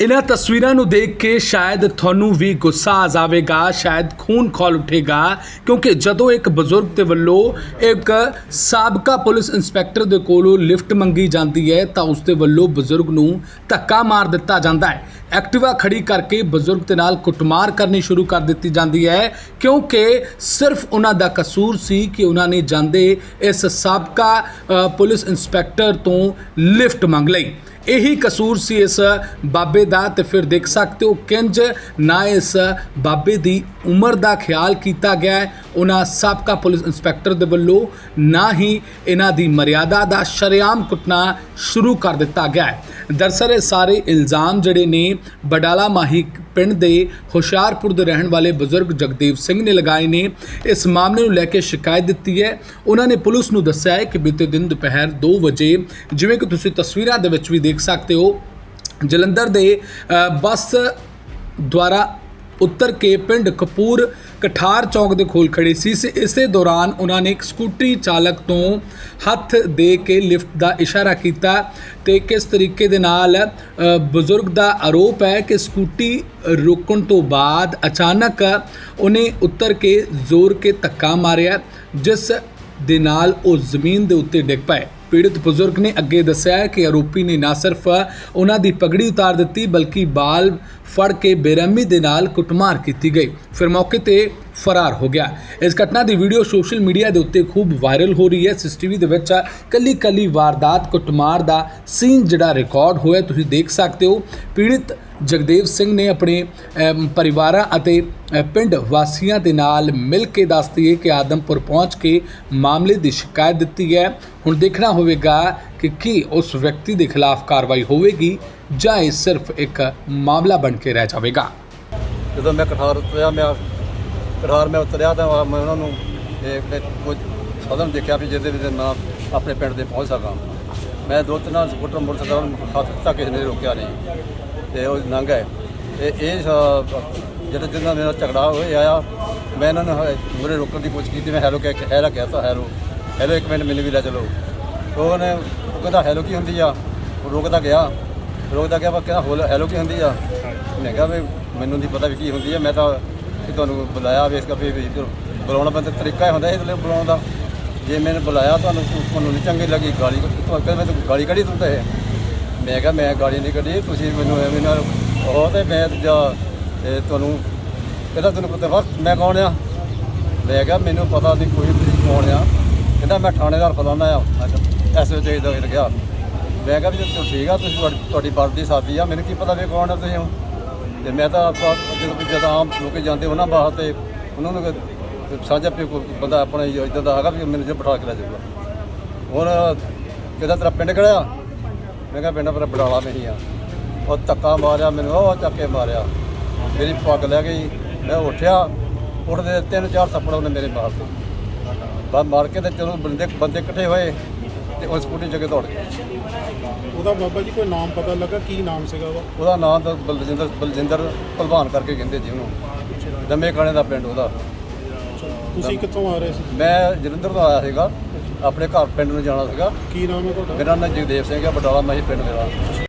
ਇਹਨਾਂ ਤਸਵੀਰਾਂ ਨੂੰ ਦੇਖ ਕੇ ਸ਼ਾਇਦ ਤੁਹਾਨੂੰ ਵੀ ਗੁੱਸਾ ਆ ਜਾਵੇਗਾ, ਸ਼ਾਇਦ ਖੂਨ ਖੌਲ ਉੱਠੇਗਾ, ਕਿਉਂਕਿ ਜਦੋਂ ਇੱਕ ਬਜ਼ੁਰਗ ਦੇ ਵੱਲੋਂ ਇੱਕ ਸਾਬਕਾ ਪੁਲਿਸ ਇੰਸਪੈਕਟਰ ਦੇ ਕੋਲੋਂ ਲਿਫਟ ਮੰਗੀ ਜਾਂਦੀ ਹੈ, ਤਾਂ ਉਸ ਦੇ ਵੱਲੋਂ ਬਜ਼ੁਰਗ ਨੂੰ ਧੱਕਾ ਮਾਰ ਦਿੱਤਾ ਜਾਂਦਾ ਹੈ। ਐਕਟਿਵਾ ਖੜੀ ਕਰਕੇ ਬਜ਼ੁਰਗ ਦੇ ਨਾਲ ਕੁੱਟਮਾਰ ਕਰਨੀ ਸ਼ੁਰੂ ਕਰ ਦਿੱਤੀ ਜਾਂਦੀ ਹੈ, ਕਿਉਂਕਿ ਸਿਰਫ ਉਹਨਾਂ ਦਾ ਕਸੂਰ ਸੀ ਕਿ ਉਹਨਾਂ ਨੇ ਜਾਂਦੇ ਇਸ ਸਾਬਕਾ ਪੁਲਿਸ ਇੰਸਪੈਕਟਰ ਤੋਂ ਲਿਫਟ ਮੰਗ ਲਈ। ਇਹੀ ਕਸੂਰ ਸੀ ਇਸ ਬਾਬੇ ਦਾ ਤੇ ਫਿਰ ਦੇਖ ਸਕਦੇ ਹੋ ਕਿੰਜ ਨਾ ਇਸ ਬਾਬੇ ਦੀ ਉਮਰ ਦਾ ਖਿਆਲ ਕੀਤਾ ਗਿਆ ਹੈ। ਉਹਨਾਂ ਸਾਬਕਾ ਪੁਲਿਸ ਇੰਸਪੈਕਟਰ ਦੇ ਵੱਲੋਂ ਨਾ ਹੀ ਇਹਨਾਂ ਦੀ ਮਰਿਆਦਾ ਦਾ ਸ਼ਰੇਆਮ ਕੁੱਟਣਾ ਸ਼ੁਰੂ ਕਰ ਦਿੱਤਾ ਗਿਆ ਹੈ। ਦਰਸਲ ਇਹ ਸਾਰੇ ਇਲਜ਼ਾਮ ਜਿਹੜੇ ਨੇ ਬਡਾਲਾ ਮਾਹੀ ਪਿੰਡ ਦੇ ਹੁਸ਼ਿਆਰਪੁਰ ਦੇ ਰਹਿਣ ਵਾਲੇ ਬਜ਼ੁਰਗ ਜਗਦੇਵ ਸਿੰਘ ਨੇ ਲਗਾਏ ਨੇ। ਇਸ ਮਾਮਲੇ ਨੂੰ ਲੈ ਕੇ ਸ਼ਿਕਾਇਤ ਦਿੱਤੀ ਹੈ। ਉਹਨਾਂ ਨੇ ਪੁਲਿਸ ਨੂੰ ਦੱਸਿਆ ਹੈ ਕਿ ਬੀਤੇ ਦਿਨ ਦੁਪਹਿਰ 2 ਵਜੇ, ਜਿਵੇਂ ਕਿ ਤੁਸੀਂ ਤਸਵੀਰਾਂ ਦੇ ਵਿੱਚ ਵੀ ਦੇਖ ਸਕਦੇ ਹੋ, ਜਲੰਧਰ ਦੇ ਬੱਸ ਦੁਆਰਾ ਉੱਤਰ ਕੇ ਪਿੰਡ ਕਪੂਰ ਕਠਾਰ ਚੌਂਕ ਦੇ ਕੋਲ ਖੜੇ ਸੀ। ਸੇ, ਇਸੇ ਦੌਰਾਨ ਉਹਨਾਂ ਨੇ ਇੱਕ ਸਕੂਟਰੀ ਚਾਲਕ ਤੋਂ ਹੱਥ ਦੇ ਕੇ ਲਿਫਟ ਦਾ ਇਸ਼ਾਰਾ ਕੀਤਾ ਤੇ ਕਿਸ ਤਰੀਕੇ ਦੇ ਨਾਲ ਬਜ਼ੁਰਗ ਦਾ ਆਰੋਪ ਹੈ ਕਿ ਸਕੂਟੀ ਰੋਕਣ ਤੋਂ ਬਾਅਦ ਅਚਾਨਕ ਉਹਨੇ ਉੱਤਰ ਕੇ ਜ਼ੋਰ ਕੇ ਧੱਕਾ ਮਾਰਿਆ, ਜਿਸ ਦੇ ਨਾਲ ਉਹ ਜ਼ਮੀਨ ਦੇ ਉੱਤੇ ਡਿੱਗ ਪਏ। ਪੀੜਤ ਬਜ਼ੁਰਗ ਨੇ ਅੱਗੇ ਦੱਸਿਆ ਕਿ ਆਰੋਪੀ ਨੇ ਨਾ ਸਿਰਫ ਉਹਨਾਂ ਦੀ ਪਗੜੀ ਉਤਾਰ ਦਿੱਤੀ, ਬਲਕਿ ਬਾਲ ਫੜ ਕੇ ਬੇਰਹਿਮੀ ਦੇ ਨਾਲ ਕੁੱਟਮਾਰ ਕੀਤੀ ਗਈ। ਫਿਰ ਮੌਕੇ ਤੇ ਫਰਾਰ ਹੋ ਗਿਆ। ਇਸ ਘਟਨਾ ਦੀ ਵੀਡੀਓ ਸੋਸ਼ਲ ਮੀਡੀਆ ਦੇ ਉੱਤੇ ਖੂਬ ਵਾਇਰਲ ਹੋ ਰਹੀ ਹੈ। ਸੀਸੀਟੀਵੀ ਦੇ ਵਿੱਚ ਕੱਲੀ ਕੱਲੀ ਵਾਰਦਾਤ, ਕੁੱਟਮਾਰ ਦਾ ਸੀਨ ਜਿਹੜਾ ਰਿਕਾਰਡ ਹੋਇਆ, ਤੁਸੀਂ ਦੇਖ ਸਕਦੇ ਹੋ। ਪੀੜਤ ਜਗਦੇਵ ਸਿੰਘ ਨੇ ਆਪਣੇ ਪਰਿਵਾਰਾਂ ਅਤੇ ਪਿੰਡ ਵਾਸੀਆਂ ਦੇ ਨਾਲ ਮਿਲ ਕੇ ਦੱਸਦੀ ਹੈ ਕਿ ਆਦਮਪੁਰ ਪਹੁੰਚ ਕੇ ਮਾਮਲੇ ਦੀ ਸ਼ਿਕਾਇਤ ਦਿੱਤੀ ਹੈ। ਹੁਣ ਦੇਖਣਾ ਹੋਵੇਗਾ ਕਿ ਕੀ ਉਸ ਵਿਅਕਤੀ ਦੇ ਖਿਲਾਫ ਕਾਰਵਾਈ ਹੋਵੇਗੀ ਜਾਂ ਇਹ ਸਿਰਫ ਇੱਕ ਮਾਮਲਾ ਬਣ ਕੇ ਰਹਿ ਜਾਵੇਗਾ। ਜਦੋਂ ਮੈਂ ਕਠਾਰ ਉਤਰਿਆ, ਮੈਂ ਕਠਾਰ ਮੈਂ ਉਤਰਿਆ ਤਾਂ ਮੈਂ ਉਹਨਾਂ ਨੂੰ, ਇਹ ਕੁਝ ਸਾਧਨ ਦੇਖਿਆ ਵੀ ਜਿਹਦੇ ਵਿੱਚ ਮੈਂ ਆਪਣੇ ਪਿੰਡ ਦੇ ਪਹੁੰਚ ਸਕਾਂ। ਮੈਂ ਦੋ ਤਿੰਨ ਸਕੂਟਰ, ਮੋਟਰਸਾਈਕਲ ਨੂੰ ਤੱਕ ਕਿਸੇ ਨੇ ਰੋਕਿਆ ਨਹੀਂ। ਤੇ ਉਹ ਲੰਘ ਗਏ। ਤੇ ਇਹ ਸ- ਜਦੋਂ ਜਿੰਨਾ ਮੇਰਾ ਝਗੜਾ ਹੋਇਆ ਆ, ਮੈਂ ਇਹਨਾਂ ਨੂੰ ਮੂਹਰੇ ਰੋਕਣ ਦੀ ਕੋਸ਼ਿਸ਼ ਕੀਤੀ, ਮੈਂ ਹੈਲੋ ਕਹਿ ਕੇ ਹੈਰਾ ਕਹਿਤਾ, ਹੈਲੋ। ਹੈਲੋ, ਇੱਕ ਮਿੰਟ, ਮੈਨੂੰ ਵੀ ਲੈ ਚਲੋ। ਉਹਨੇ ਉਹ ਕਹਿੰਦਾ, ਹੈਲੋ ਕੀ ਹੁੰਦੀ ਆ? ਉਹ ਰੁਕਦਾ ਗਿਆ। ਰੋਕਦਾ ਗਿਆ ਪਰ ਕਹਿੰਦਾ ਹੋਲ, ਹੈਲੋ ਕੀ ਹੁੰਦੀ ਆ? ਮੈਂ ਕਿਹਾ, ਵੀ ਮੈਨੂੰ ਨਹੀਂ ਪਤਾ ਵੀ ਕੀ ਹੁੰਦੀ ਆ। ਮੈਂ ਤਾਂ ਤੁਹਾਨੂੰ ਬੁਲਾਇਆ ਵੀ ਇਸ ਕਰਕੇ ਵੀ ਬੁਲਾਉਣਾ ਬੰਦਾ ਤਰੀਕਾ ਹੀ ਹੁੰਦਾ ਇਸ ਲਈ ਬੁਲਾਉਣ ਦਾ। ਜੇ ਮੈਨੂੰ ਬੁਲਾਇਆ ਤੁਹਾਨੂੰ ਤੁਹਾਨੂੰ ਨਹੀਂ ਚੰਗੀ ਲੱਗੀ, ਗਾਲੀ, ਤੁਹਾਨੂੰ ਮੈਂ ਤਾਂ ਗਾਲੀ ਕੱਢੀ ਤੂੰ ਤਾਂ। ਇਹ ਮੈਂ ਕਿਹਾ, ਮੈਂ ਗਾੜੀ ਨਹੀਂ ਕੱਢੀ, ਤੁਸੀਂ ਮੈਨੂੰ ਐਵੇਂ ਨਾਲ ਉਹ ਤੇ ਮੈਂ ਜਾ ਇਹ ਤੁਹਾਨੂੰ ਕਹਿੰਦਾ ਤੁਹਾਨੂੰ ਪਤਾ ਵਾ, ਮੈਂ ਕੌਣ ਆ? ਮੈਂ ਕਿਹਾ, ਮੈਨੂੰ ਪਤਾ ਨਹੀਂ ਕੋਈ ਵੀ ਕੌਣ ਆ। ਕਹਿੰਦਾ, ਮੈਂ ਥਾਣੇਦਾਰ ਫਲਾਣਾ ਆ ਐਸ ਵਿੱਚ ਇਹਦਾ ਇਹ ਗਿਆ ਮੈਂ ਕਿਹਾ ਵੀ ਜੇ ਤੂੰ ਠੀਕ ਆ, ਤੁਸੀਂ ਤੁਹਾਡੀ ਤੁਹਾਡੀ ਵਰਦੀ ਸਾਦੀ ਆ, ਮੈਨੂੰ ਕੀ ਪਤਾ ਵੀ ਕੌਣ ਆ ਤੁਸੀਂ ਹੋ ਤੇ ਮੈਂ ਤਾਂ ਜਦੋਂ ਵੀ ਜਦੋਂ ਆਮ ਲੋਕ ਜਾਂਦੇ, ਉਹਨਾਂ ਬਾਹਰ 'ਤੇ ਉਹਨਾਂ ਨੂੰ ਕਿ ਸਾਂਝਾ ਪੇ ਕੋਈ ਬੰਦਾ ਆਪਣਾ ਇਦਾਂ ਦਾ ਹੈਗਾ ਵੀ ਮੈਨੂੰ ਜੇ ਬਿਠਾ ਕੇ ਲੈ ਜਾਊਗਾ। ਹੁਣ ਕਿਹਦਾ, ਤੇਰਾ ਪਿੰਡ ਕਿਹੜਾ ਮੈਂ ਕਿਹਾ ਪਿੰਡ ਪਰ ਬਡਾਲਾ ਨਹੀਂ ਆ। ਉਹ ਧੱਕਾ ਮਾਰਿਆ ਮੈਨੂੰ ਉਹ ਚੱਕ ਕੇ ਮਾਰਿਆ। ਮੇਰੀ ਪੱਗ ਲੈ ਗਈ ਮੈਂ ਉੱਠਿਆ ਉੱਠਦੇ ਤਿੰਨ ਚਾਰ ਥੱਪੜ ਉਹਨੇ ਮੇਰੇ ਮਾਰ ਦਿੱਤੇ। ਬਸ ਮਾਰ ਕੇ ਤੇ ਚਲੋ ਬੰਦੇ ਬੰਦੇ ਇਕੱਠੇ ਹੋਏ ਤੇ ਉਹ ਸਕੂਟੀ ਜਗੇ ਦੌੜ ਗਏ। ਉਹਦਾ ਬਾਬਾ ਜੀ ਕੋਈ ਨਾਮ ਪਤਾ ਲੱਗਾ? ਕੀ ਨਾਮ ਸੀਗਾ ਉਹਦਾ? ਉਹਦਾ ਨਾਮ ਤਾਂ ਬਲਜਿੰਦਰ ਬਲਜਿੰਦਰ ਭਲਵਾਨ ਕਰਕੇ ਕਹਿੰਦੇ ਜੀ ਉਹਨੂੰ। ਦਮੇ ਕਾਣੇ ਦਾ ਪਿੰਡ ਉਹਦਾ। ਤੁਸੀਂ ਕਿੱਥੋਂ ਆ ਰਹੇ ਸੀ? ਮੈਂ ਜਲੰਧਰ ਤੋਂ ਆਇਆ ਸੀਗਾ। ਆਪਣੇ ਘਰ ਪਿੰਡ ਨੂੰ ਜਾਣਾ ਸੀਗਾ। ਕੀ ਨਾਮ ਹੈ ਤੁਹਾਡਾ? ਮੇਰਾ ਨਾਮ ਜਗਦੇਵ ਸਿੰਘ ਹੈ ਬਟਾਲਾ ਮਾਹੀ ਪਿੰਡ ਮੇਰਾ।